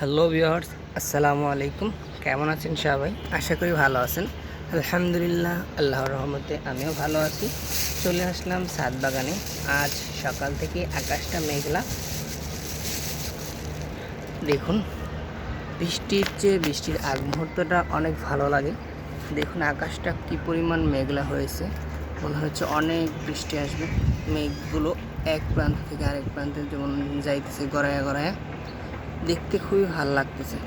Hello viewers আসসালামু আলাইকুম। কেমন আছেন সবাই? আশা করি ভালো আছেন। আলহামদুলিল্লাহ, আল্লাহর রহমতে আমিও ভালো আছি। চলে আসলাম সাত বাগানে। আজ সকাল থেকে আকাশটা মেঘলা। দেখুন, বৃষ্টির চেয়ে বৃষ্টির আগ মুহূর্তটা অনেক ভালো লাগে। দেখুন আকাশটা কি পরিমাণ মেঘলা হয়েছে। মনে হচ্ছে অনেক বৃষ্টি আসবে। মেঘগুলো এক প্রান্ত থেকে আরেক প্রান্তে যেমন যাইতেছে গড়ায়া গড়ায়া। দেখতে খুবই ভালো লাগতেছে।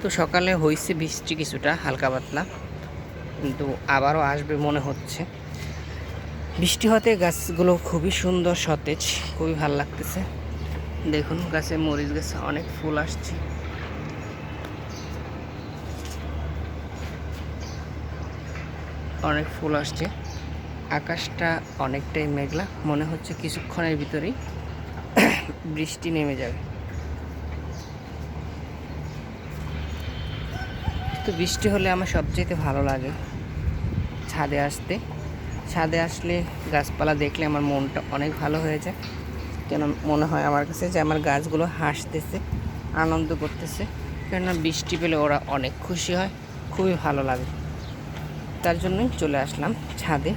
তো সকালে হয়েছে বৃষ্টি কিছুটা, হালকা পাতলা। কিন্তু আবারও আসবে মনে হচ্ছে। বৃষ্টি হতে গাছগুলো খুবই সুন্দর সতেজ, খুবই ভালো লাগতেছে। দেখুন গাছে মরিচ গাছে অনেক ফুল আসছে। অনেক ফুল আসছে। আকাশটা অনেকটাই মেঘলা, মনে হচ্ছে কিছুক্ষণের ভিতরেই বৃষ্টি নেমে যাবে। তো বৃষ্টি হলে আমার সবচেয়ে ভালো লাগে ছাদে আসতে। ছাদে আসলে গাছপালা দেখলে আমার মনটা অনেক ভালো হয়ে যায়। কেন মনে হয় আমার কাছে যে আমার গাছগুলো হাসতেছে, আনন্দ করতেছে। কেননা বৃষ্টি পেলে ওরা অনেক খুশি হয়, খুবই ভালো লাগে। তার জন্যই চলে আসলাম ছাদে।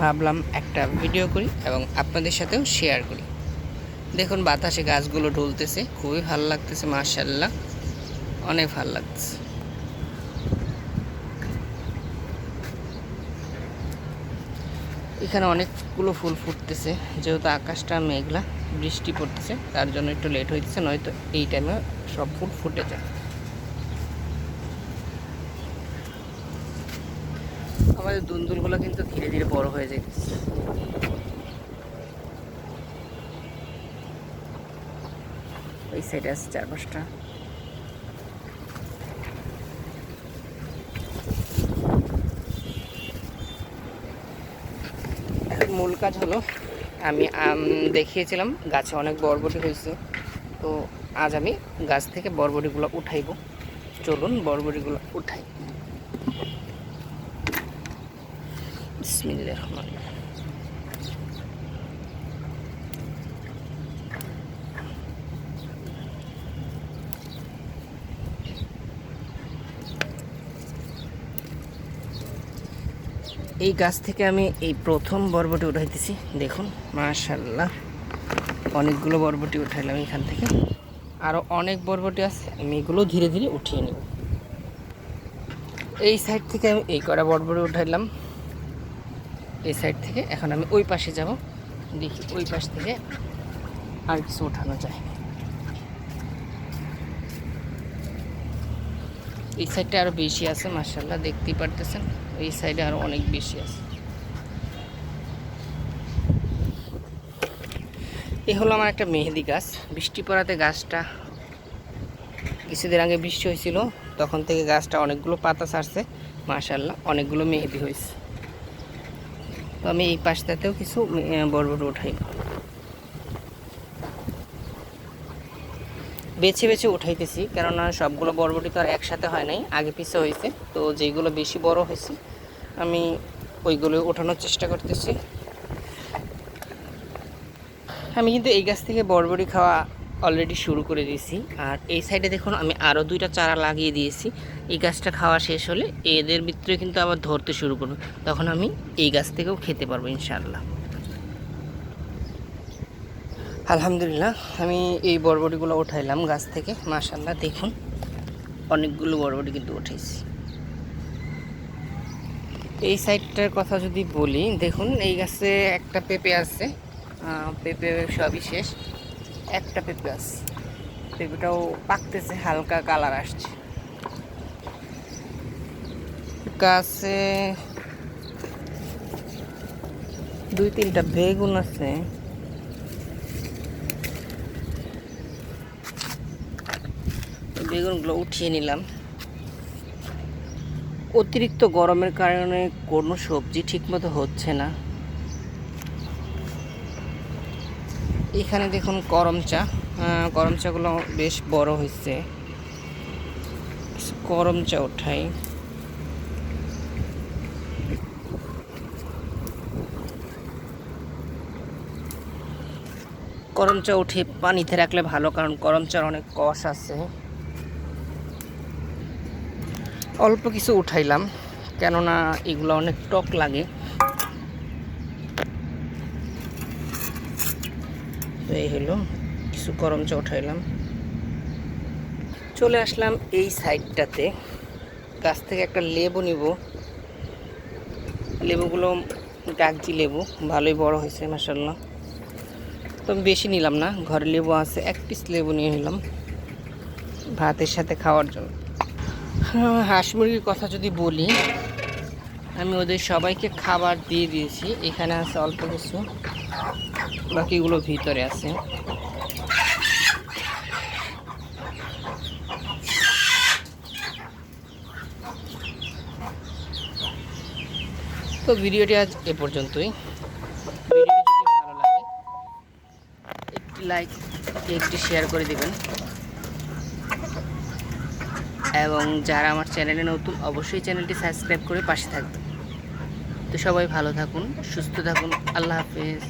ভাবলাম একটা ভিডিও করি এবং আপনাদের সাথেও শেয়ার করি। দেখুন বাতাসে গাছগুলো ঢুলতেছে, খুবই ভালো লাগতেছে মার্শাল্লাহ অনেক ভালো লাগতেছে। এখানে অনেকগুলো ফুল ফুটতেছে, যেহেতু আকাশটা মেঘলা, বৃষ্টি পড়তেছে, তার জন্য একটু লেট হইতেছে, নয়তো এই টাইমে সব ফুল ফুটে যায়। আমাদের দুন্দুলগুলো কিন্তু ধীরে ধীরে বড় হয়ে যাইতেছে। ওই সাইডে আছে চার পাঁচটা এখন মূল কাজ হলো, আমি আম দেখিয়েছিলাম, গাছে অনেক বরবটি হয়েছে। তো আজ আমি গাছ থেকে বরবটিগুলো উঠাইব। চলুন বরবটিগুলো উঠাই। বিসমিল্লাহির রহমানির এই গাছ থেকে আমি এই প্রথম বরবটি উঠাইতেছি। দেখুন মাশাল্লাহ অনেকগুলো বরবটি উঠাইলাম এখান থেকে। আরও অনেক বরবটি আছে, আমি এগুলো ধীরে ধীরে উঠিয়ে নেব। এই সাইড থেকে আমি এই কটা বরবটি উঠাইলাম। এই সাইড থেকে এখন আমি ওই পাশে যাব। দেখি ওই পাশ থেকে আর কিছু উঠানো যায় এই সাইডটা আরও বেশি আছে মার্শাল্লাহ দেখতেই পারতেছেন। এই সাইডে আরও অনেক বেশি আছে। এ হলো আমার একটা মেহেদি গাছ। বৃষ্টি পড়াতে গাছটা কিছুদিন আগে বৃষ্টি হয়েছিল, তখন থেকে গাছটা অনেকগুলো পাতা ছাড়ছে মার্শাল্লাহ অনেকগুলো মেহেদি হয়েছে। তো আমি এই পাশটাতেও কিছু মে- বড় বড় উঠাই বেছে বেছে উঠাইতেছি, কেননা সবগুলো বরবটি তো আর একসাথে হয় নাই, আগে পিছে হয়েছে তো যেগুলো বেশি বড় হয়েছে আমি ওইগুলো ওঠানোর চেষ্টা করতেছি। আমি কিন্তু এই গাছ থেকে বরবটি খাওয়া অলরেডি শুরু করে দিয়েছি, আর এই সাইডে দেখুন আমি আরও দুইটা চারা লাগিয়ে দিয়েছি, এই গাছটা খাওয়া শেষ হলে এদের ভিতরে কিন্তু আবার ধরতে শুরু করবে, তখন আমি এই গাছ থেকেও খেতে পারব ইনশাআল্লাহ। আলহামদুলিল্লাহ, আমি এই বরবটিগুলো উঠাইলাম গাছ থেকে। মাশাল্লাহ দেখুন, অনেকগুলো বরবটি কিন্তু উঠেছি। এই সাইডটার কথা যদি বলি, দেখুন, এই গাছে একটা পেঁপে আছে। পেঁপে সবই শেষ। একটা পেঁপে আছে। পেঁপেটাও পাকতেছে, হালকা কালার আসছে। গাছে দুই তিনটা বেগুন আছে। বেগুনগুলো উঠিয়ে নিলাম। অতিরিক্ত গরমের কারণে কোনো সবজি ঠিকমতো হচ্ছে না। এখানে দেখুন করম চা। করম চাগুলো বেশ বড় হয়েছে। করম চা উঠাই। করম চা উঠে পানিতে রাখলে ভালো, কারণ করম চার অনেক কষ আছে। অল্প কিছু উঠাইলাম, কেননা এগুলো অনেক টক লাগে। এই হলো, কিছু গরম চা উঠাইলাম। চলে আসলাম এই সাইডটাতে। গাছ থেকে একটা লেবু নিব। লেবুগুলো কাগজি লেবু, ভালোই বড় হয়েছে মাসাল্লাহ তো আমি বেশি নিলাম না, ঘরে লেবু আছে, এক পিস লেবু নিয়ে নিলাম। ভাতের সাথে খাওয়ার জন্য। হাঁস মুরগির কথা যদি বলি, আমি ওদের সবাইকে খাবার দিয়ে দিয়েছি। এখানে আছে অল্প কিছু। বাকিগুলো ভিতরে আছে। তো ভিডিওটি আজ এ পর্যন্তই। ভিডিওটি যদি ভালো লাগে, একটি লাইক একটি শেয়ার করে দিবেন। এবং যারা আমার চ্যানেলে নতুন, অবশ্যই চ্যানেলটি সাবস্ক্রাইব করে পাশে থাকবেন। তো সবাই ভালো থাকুন, সুস্থ থাকুন, আল্লাহ হাফেজ।